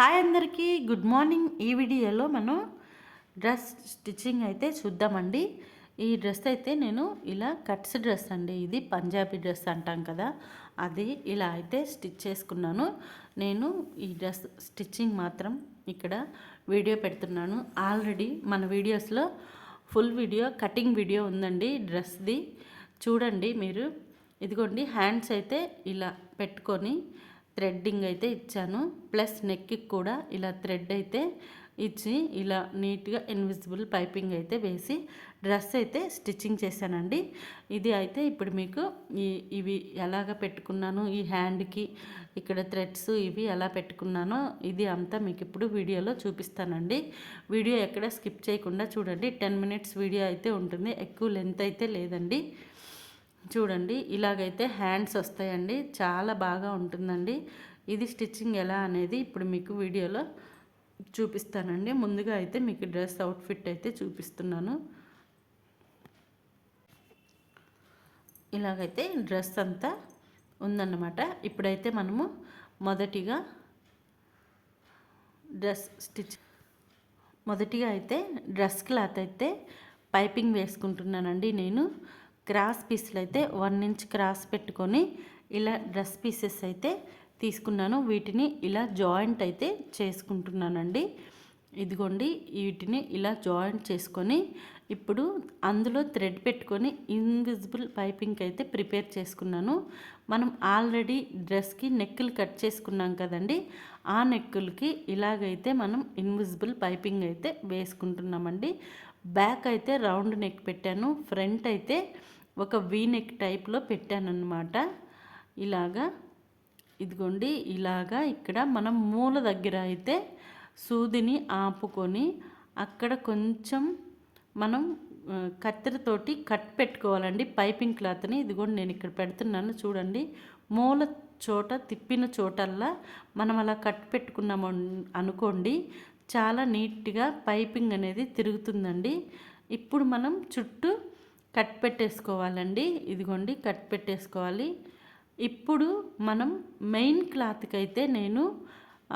Hi అందరికీ. Good morning. ఈ వీడియోలో మనం డ్రెస్ స్టిచ్చింగ్ అయితే చూద్దామండి. ఈ డ్రెస్ అయితే నేను ఇలా కట్స్ డ్రెస్ అండి. ఇది పంజాబీ డ్రెస్ అంటాం కదా. అది ఇలా అయితే స్టిచ్ చేసుకున్నాను. నేను ఈ డ్రెస్ స్టిచ్చింగ్ మాత్రం ఇక్కడ వీడియో పెడుతున్నాను. ఆల్రెడీ మన వీడియోస్లో ఫుల్ వీడియో కటింగ్ వీడియో ఉందండి డ్రెస్ది. చూడండి మీరు. ఇదిగోండి హ్యాండ్స్ అయితే ఇలా పెట్టుకొని థ్రెడ్డింగ్ అయితే ఇచ్చాను. ప్లస్ నెక్కి కూడా ఇలా థ్రెడ్ అయితే ఇచ్చి ఇలా నీట్గా ఇన్విజిబుల్ పైపింగ్ అయితే వేసి డ్రెస్ అయితే స్టిచ్చింగ్ చేశానండి. ఇది అయితే ఇప్పుడు మీకు ఈ ఇవి ఎలాగ పెట్టుకున్నాను ఈ హ్యాండ్కి ఇక్కడ థ్రెడ్స్ ఇవి ఎలా పెట్టుకున్నానో ఇది అంతా మీకు ఇప్పుడు వీడియోలో చూపిస్తానండి. వీడియో ఎక్కడ స్కిప్ చేయకుండా చూడండి. టెన్ మినిట్స్ వీడియో అయితే ఉంటుంది. ఎక్కువ లెంత్ అయితే లేదండి. చూడండి ఇలాగైతే హ్యాండ్స్ వస్తాయండి. చాలా బాగా ఉంటుందండి. ఇది స్టిచ్చింగ్ ఎలా అనేది ఇప్పుడు మీకు వీడియోలో చూపిస్తానండి. ముందుగా అయితే మీకు డ్రెస్ అవుట్ఫిట్ అయితే చూపిస్తున్నాను. ఇలాగైతే డ్రెస్ అంతా ఉందన్నమాట. ఇప్పుడైతే మనము మొదటిగా డ్రెస్ స్టిచ్ మొదటిగా అయితే డ్రెస్ క్లాత్ అయితే పైపింగ్ వేసుకుంటున్నానండి నేను. క్రాస్ పీసులు అయితే వన్ ఇంచ్ క్రాస్ పెట్టుకొని ఇలా డ్రెస్ పీసెస్ అయితే తీసుకున్నాను. వీటిని ఇలా జాయింట్ అయితే చేసుకుంటున్నానండి. ఇదిగోండి వీటిని ఇలా జాయింట్ చేసుకొని ఇప్పుడు అందులో థ్రెడ్ పెట్టుకొని ఇన్విజిబుల్ పైపింగ్ అయితే ప్రిపేర్ చేసుకున్నాను. మనం ఆల్రెడీ డ్రెస్కి నెక్కులు కట్ చేసుకున్నాం కదండి ఆ నెక్కులకి ఇలాగైతే మనం ఇన్విజిబుల్ పైపింగ్ అయితే వేసుకుంటున్నామండి. బ్యాక్ అయితే రౌండ్ నెక్ పెట్టాను ఫ్రంట్ అయితే ఒక వీనెక్ టైప్లో పెట్టానన్నమాట. ఇలాగా ఇదిగోండి ఇలాగా ఇక్కడ మనం మూల దగ్గర అయితే సూదిని ఆపుకొని అక్కడ కొంచెం మనం కత్తెరతోటి కట్ పెట్టుకోవాలండి. పైపింగ్ క్లాత్ని ఇదిగోండి నేను ఇక్కడ పెడుతున్నాను చూడండి. మూల చోట తిప్పిన చోటల్లా మనం అలా కట్ పెట్టుకున్నాము అనుకోండి చాలా నీట్గా పైపింగ్ అనేది తిరుగుతుందండి. ఇప్పుడు మనం చుట్టూ కట్ పెట్టేసుకోవాలండి. ఇదిగోండి కట్ పెట్టేసుకోవాలి. ఇప్పుడు మనం మెయిన్ క్లాత్కి అయితే నేను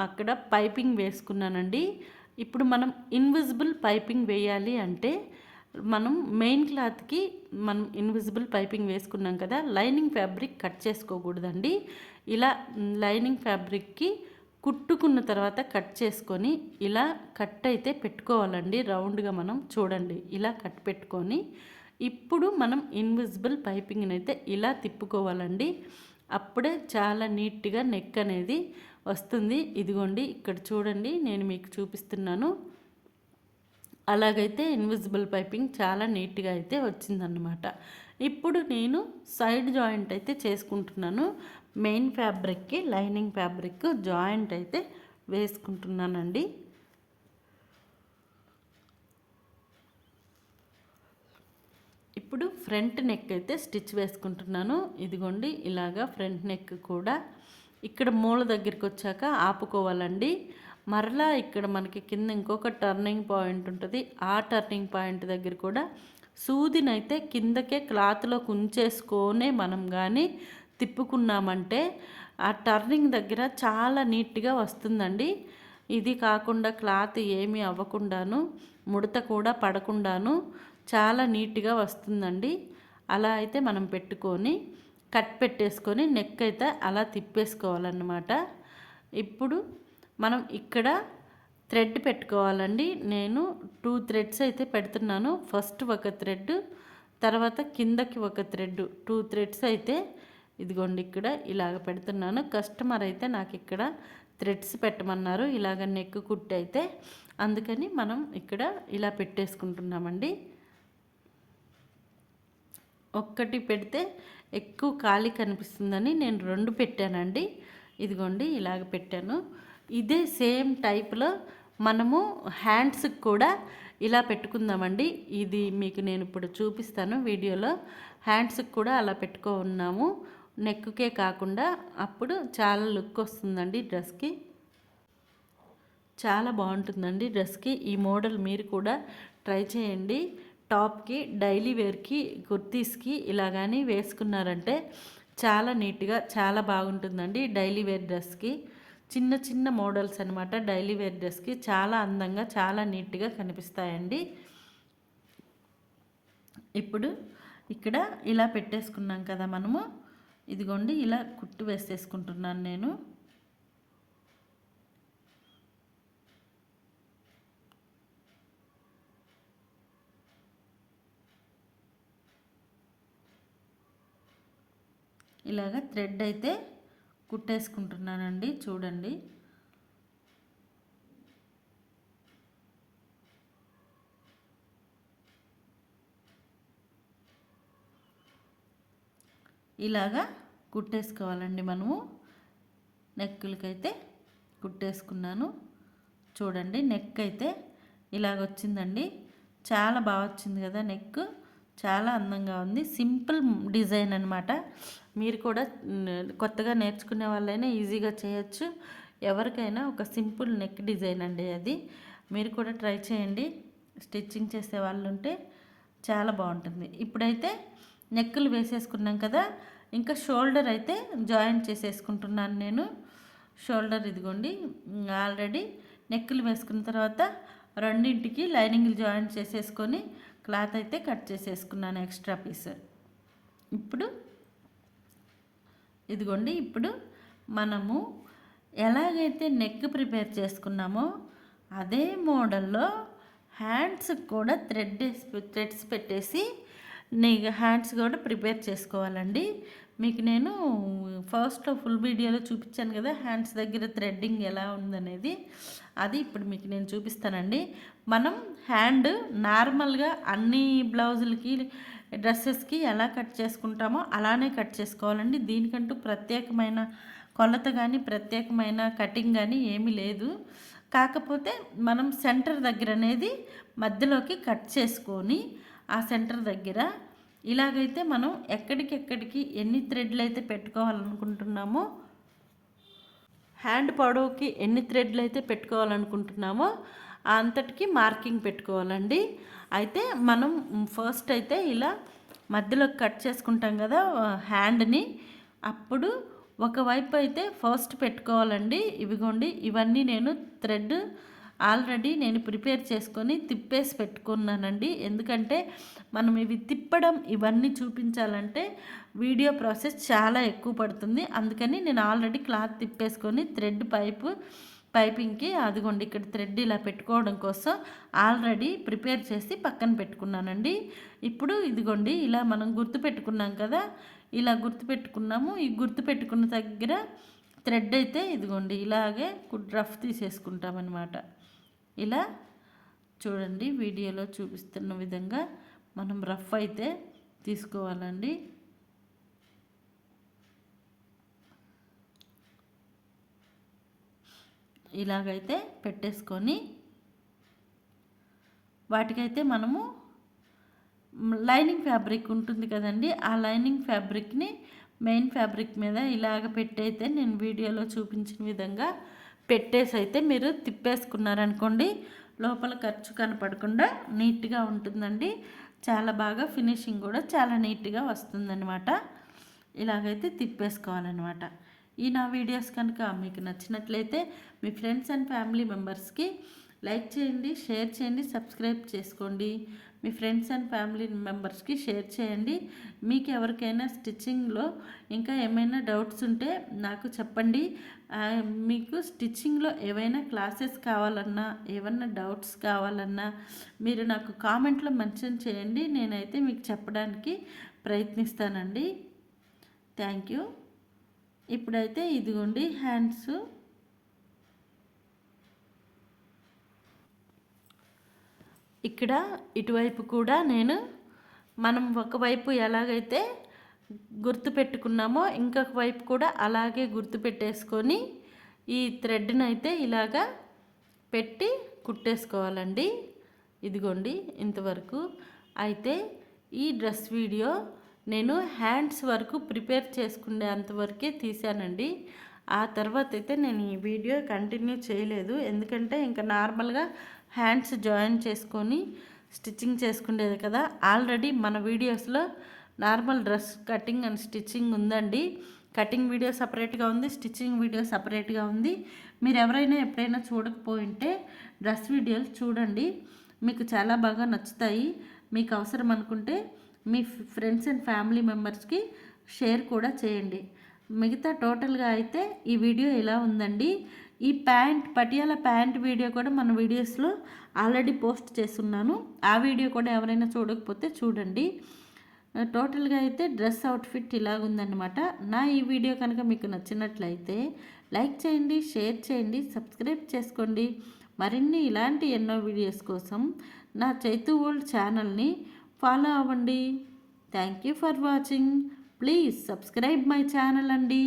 అక్కడ పైపింగ్ వేసుకున్నానండి. ఇప్పుడు మనం ఇన్విజిబుల్ పైపింగ్ వేయాలి అంటే మనం మెయిన్ క్లాత్కి మనం ఇన్విజిబుల్ పైపింగ్ వేసుకున్నాం కదా లైనింగ్ ఫ్యాబ్రిక్ కట్ చేసుకోకూడదండి. ఇలా లైనింగ్ ఫ్యాబ్రిక్కి కుట్టుకున్న తర్వాత కట్ చేసుకొని ఇలా కట్ అయితే పెట్టుకోవాలండి. రౌండ్గా మనం చూడండి. ఇలా కట్ పెట్టుకొని ఇప్పుడు మనం ఇన్విజిబుల్ పైపింగ్ని అయితే ఇలా తిప్పుకోవాలండి. అప్పుడే చాలా నీట్గా నెక్ అనేది వస్తుంది. ఇదిగోండి ఇక్కడ చూడండి నేను మీకు చూపిస్తున్నాను. అలాగైతే ఇన్విజిబుల్ పైపింగ్ చాలా నీట్గా అయితే వచ్చిందన్నమాట. ఇప్పుడు నేను సైడ్ జాయింట్ అయితే చేసుకుంటున్నాను. మెయిన్ ఫ్యాబ్రిక్కి లైనింగ్ ఫ్యాబ్రిక్ జాయింట్ అయితే వేసుకుంటున్నానండి. ఇప్పుడు ఫ్రంట్ నెక్ అయితే స్టిచ్ వేసుకుంటున్నాను. ఇదిగోండి ఇలాగా ఫ్రంట్ నెక్ కూడా. ఇక్కడ మూల దగ్గరికి వచ్చాక ఆపుకోవాలండి. మరలా ఇక్కడ మనకి కింద ఇంకొక టర్నింగ్ పాయింట్ ఉంటుంది. ఆ టర్నింగ్ పాయింట్ దగ్గర కూడా సూదినైతే కిందకే క్లాత్లో కుంచేసుకొనే మనం కానీ తిప్పుకున్నామంటే ఆ టర్నింగ్ దగ్గర చాలా నీట్గా వస్తుందండి. ఇది కాకుండా క్లాత్ ఏమీ అవ్వకుండాను ముడత కూడా పడకుండాను. చాలా నీట్గా వస్తుందండి. అలా అయితే మనం పెట్టుకొని కట్ పెట్టేసుకొని నెక్ అయితే అలా తిప్పేసుకోవాలన్నమాట. ఇప్పుడు మనం ఇక్కడ థ్రెడ్ పెట్టుకోవాలండి. నేను టూ థ్రెడ్స్ అయితే పెడుతున్నాను. ఫస్ట్ ఒక థ్రెడ్ తర్వాత కిందకి ఒక థ్రెడ్ టూ థ్రెడ్స్ అయితే ఇదిగోండి ఇక్కడ ఇలాగ పెడుతున్నాను. కస్టమర్ అయితే నాకు ఇక్కడ థ్రెడ్స్ పెట్టమన్నారు. ఇలాగ నెక్ కుట్టి అయితే. అందుకని మనం ఇక్కడ ఇలా పెట్టేసుకుంటున్నామండి. ఒక్కటి పెడితే ఎక్కువ ఖాళీ కనిపిస్తుందని నేను రెండు పెట్టానండి. ఇదిగోండి ఇలాగ పెట్టాను. ఇదే సేమ్ టైప్లో మనము హ్యాండ్స్కి కూడా ఇలా పెట్టుకుందామండి. ఇది మీకు నేను ఇప్పుడు చూపిస్తాను వీడియోలో. హ్యాండ్స్కి కూడా అలా పెట్టుకో ఉన్నాము నెక్కుకే కాకుండా అప్పుడు చాలా లుక్ వస్తుందండి డ్రెస్కి. చాలా బాగుంటుందండి డ్రెస్కి. ఈ మోడల్ మీరు కూడా ట్రై చేయండి. టాప్కి డైలీ వేర్కి కుర్తీస్కి ఇలా కానీ వేసుకున్నారంటే చాలా నీట్గా చాలా బాగుంటుందండి డైలీ వేర్ డ్రెస్కి. చిన్న చిన్న మోడల్స్ అనమాట డైలీ వేర్ డ్రెస్కి చాలా అందంగా చాలా నీట్గా కనిపిస్తాయండి. ఇప్పుడు ఇక్కడ ఇలా పెట్టేసుకున్నాం కదా మనము. ఇదిగోండి ఇలా కుట్టు వేసేసుకుంటున్నాను నేను. ఇలాగ థ్రెడ్ అయితే కుట్టేసుకుంటున్నానండి చూడండి. ఇలాగా కుట్టేసుకోవాలండి మనము. నెక్కులకైతే కుట్టేసుకున్నాను. చూడండి నెక్ అయితే ఇలాగ వచ్చిందండి చాలా బాగా వచ్చింది కదా నెక్ చాలా అందంగా ఉంది. సింపుల్ డిజైన్ అనమాట మీరు కూడా కొత్తగా నేర్చుకునే వాళ్ళైనా ఈజీగా చేయొచ్చు. ఎవరికైనా ఒక సింపుల్ నెక్ డిజైన్ అండి అది. మీరు కూడా ట్రై చేయండి. స్టిచ్చింగ్ చేసే వాళ్ళు ఉంటే చాలా బాగుంటుంది. ఇప్పుడైతే నెక్కులు వేసేసుకున్నాం కదా ఇంకా షోల్డర్ అయితే జాయింట్ చేసేసుకుంటున్నాను నేను. షోల్డర్ ఇదిగోండి. ఆల్రెడీ నెక్కులు వేసుకున్న తర్వాత రెండింటికి లైనింగ్లు జాయింట్ చేసేసుకొని క్లాత్ అయితే కట్ చేసేసుకున్నాను ఎక్స్ట్రా పీస్. ఇప్పుడు ఇదిగోండి ఇప్పుడు మనము ఎలాగైతే నెక్ ప్రిపేర్ చేసుకున్నామో అదే మోడల్లో హ్యాండ్స్ కూడా థ్రెడ్ థ్రెడ్స్ పెట్టేసి నీ హ్యాండ్స్ కూడా ప్రిపేర్ చేసుకోవాలండి. మీకు నేను ఫస్ట్లో ఫుల్ వీడియోలో చూపించాను కదా హ్యాండ్స్ దగ్గర థ్రెడ్డింగ్ ఎలా ఉందనేది. అది ఇప్పుడు మీకు నేను చూపిస్తానండి. మనం హ్యాండ్ నార్మల్గా అన్ని బ్లౌజులకి డ్రెస్సెస్కి ఎలా కట్ చేసుకుంటామో అలానే కట్ చేసుకోవాలండి. దీనికంటూ ప్రత్యేకమైన కొలత కానీ ప్రత్యేకమైన కటింగ్ కానీ ఏమీ లేదు. కాకపోతే మనం సెంటర్ దగ్గర అనేది మధ్యలోకి కట్ చేసుకొని ఆ సెంటర్ దగ్గర ఇలాగైతే మనం ఎక్కడికెక్కడికి ఎన్ని థ్రెడ్లు అయితే పెట్టుకోవాలనుకుంటున్నామో హ్యాండ్ పొడవుకి ఎన్ని థ్రెడ్లు అయితే పెట్టుకోవాలనుకుంటున్నామో అంతటికి మార్కింగ్ పెట్టుకోవాలండి. అయితే మనం ఫస్ట్ అయితే ఇలా మధ్యలో కట్ చేసుకుంటాం కదా హ్యాండ్ని. అప్పుడు ఒకవైపు అయితే ఫస్ట్ పెట్టుకోవాలండి. ఇవిగోండి ఇవన్నీ నేను థ్రెడ్ ఆల్రెడీ నేను ప్రిపేర్ చేసుకొని తిప్పేసి పెట్టుకున్నానండి. ఎందుకంటే మనం ఇవి తిప్పడం ఇవన్నీ చూపించాలంటే వీడియో ప్రాసెస్ చాలా ఎక్కువ పడుతుంది. అందుకని నేను ఆల్రెడీ క్లాత్ తిప్పేసుకొని థ్రెడ్ పైపు పైపింగ్కి అదిగోండి ఇక్కడ థ్రెడ్ ఇలా పెట్టుకోవడం కోసం ఆల్రెడీ ప్రిపేర్ చేసి పక్కన పెట్టుకున్నానండి. ఇప్పుడు ఇదిగోండి ఇలా మనం గుర్తు పెట్టుకున్నాం కదా ఇలా గుర్తు పెట్టుకున్నాము. ఈ గుర్తు పెట్టుకున్న దగ్గర థ్రెడ్ అయితే ఇదిగోండి ఇలాగే రఫ్ తీసేసుకుంటామన్నమాట. ఇలా చూడండి వీడియోలో చూపిస్తున్న విధంగా మనం రఫ్ అయితే తీసుకోవాలండి. ఇలాగైతే పెట్టేసుకొని వాటికైతే మనము లైనింగ్ ఫ్యాబ్రిక్ ఉంటుంది కదండి ఆ లైనింగ్ ఫ్యాబ్రిక్ని మెయిన్ ఫ్యాబ్రిక్ మీద ఇలాగ పెట్టయితే నేను వీడియోలో చూపించిన విధంగా పెట్టేసి అయితే మీరు తిప్పేసుకున్నారనుకోండి లోపల ఖర్చు కనపడకుండా నీట్గా ఉంటుందండి. చాలా బాగా ఫినిషింగ్ కూడా చాలా నీట్గా వస్తుందన్నమాట. ఇలాగైతే తిప్పేసుకోవాలన్నమాట. ఈ నా వీడియోస్ కనుక మీకు నచ్చినట్లయితే మీ ఫ్రెండ్స్ అండ్ ఫ్యామిలీ మెంబర్స్కి లైక్ చేయండి షేర్ చేయండి సబ్స్క్రైబ్ చేసుకోండి. మీ ఫ్రెండ్స్ అండ్ ఫ్యామిలీ మెంబర్స్కి షేర్ చేయండి. మీకు ఎవరికైనా స్టిచ్చింగ్లో ఇంకా ఏమైనా డౌట్స్ ఉంటే నాకు చెప్పండి. మీకు స్టిచ్చింగ్లో ఏవైనా క్లాసెస్ కావాలన్నా ఏమన్నా డౌట్స్ కావాలన్నా మీరు నాకు కామెంట్లో మెన్షన్ చేయండి. నేనైతే మీకు చెప్పడానికి ప్రయత్నిస్తానండి. Thank you. ఇప్పుడైతే ఇదిగోండి హ్యాండ్స్. ఇక్కడ ఇటువైపు కూడా నేను మనం ఒకవైపు ఎలాగైతే గుర్తు పెట్టుకున్నామో ఇంకొక వైపు కూడా అలాగే గుర్తు పెట్టేసుకొని ఈ థ్రెడ్ని అయితే ఇలాగా పెట్టి కుట్టేసుకోవాలండి. ఇదిగోండి ఇంతవరకు. అయితే ఈ డ్రెస్ వీడియో నేను హ్యాండ్స్ వరకు ప్రిపేర్ చేసుకునే అంతవరకే తీశానండి. ఆ తర్వాత అయితే నేను ఈ వీడియో కంటిన్యూ చేయలేదు. ఎందుకంటే ఇంకా నార్మల్గా హ్యాండ్స్ జాయిన్ చేసుకొని స్టిచ్చింగ్ చేసుకునేది కదా. ఆల్రెడీ మన వీడియోస్లో normal dress cutting and stitching ఉందండి. కటింగ్ వీడియో సపరేట్గా ఉంది స్టిచ్చింగ్ వీడియో సపరేట్గా ఉంది. మీరు ఎవరైనా ఎప్పుడైనా చూడకపోయింటే డ్రెస్ వీడియోలు చూడండి. మీకు చాలా బాగా నచ్చుతాయి. మీకు అవసరం అనుకుంటే మీ ఫ్రెండ్స్ అండ్ ఫ్యామిలీ మెంబర్స్కి షేర్ కూడా చేయండి. మిగతా టోటల్గా అయితే ఈ వీడియో ఇలా ఉందండి? ఈ ప్యాంట్ పటియాల ప్యాంట్ వీడియో కూడా మన వీడియోస్లో ఆల్రెడీ పోస్ట్ చేస్తున్నాను. ఆ వీడియో కూడా ఎవరైనా చూడకపోతే చూడండి. టోటల్గా అయితే డ్రెస్ అవుట్ఫిట్ ఇలాగుందనమాట నా ఈ వీడియో కనుక మీకు నచ్చినట్లయితే లైక్ చేయండి షేర్ చేయండి సబ్స్క్రైబ్ చేసుకోండి. మరిన్ని ఇలాంటి ఎన్నో వీడియోస్ కోసం నా చైతు వరల్డ్ ఛానల్ని ఫాలో అవ్వండి. Thank you for watching please subscribe my channel అండి.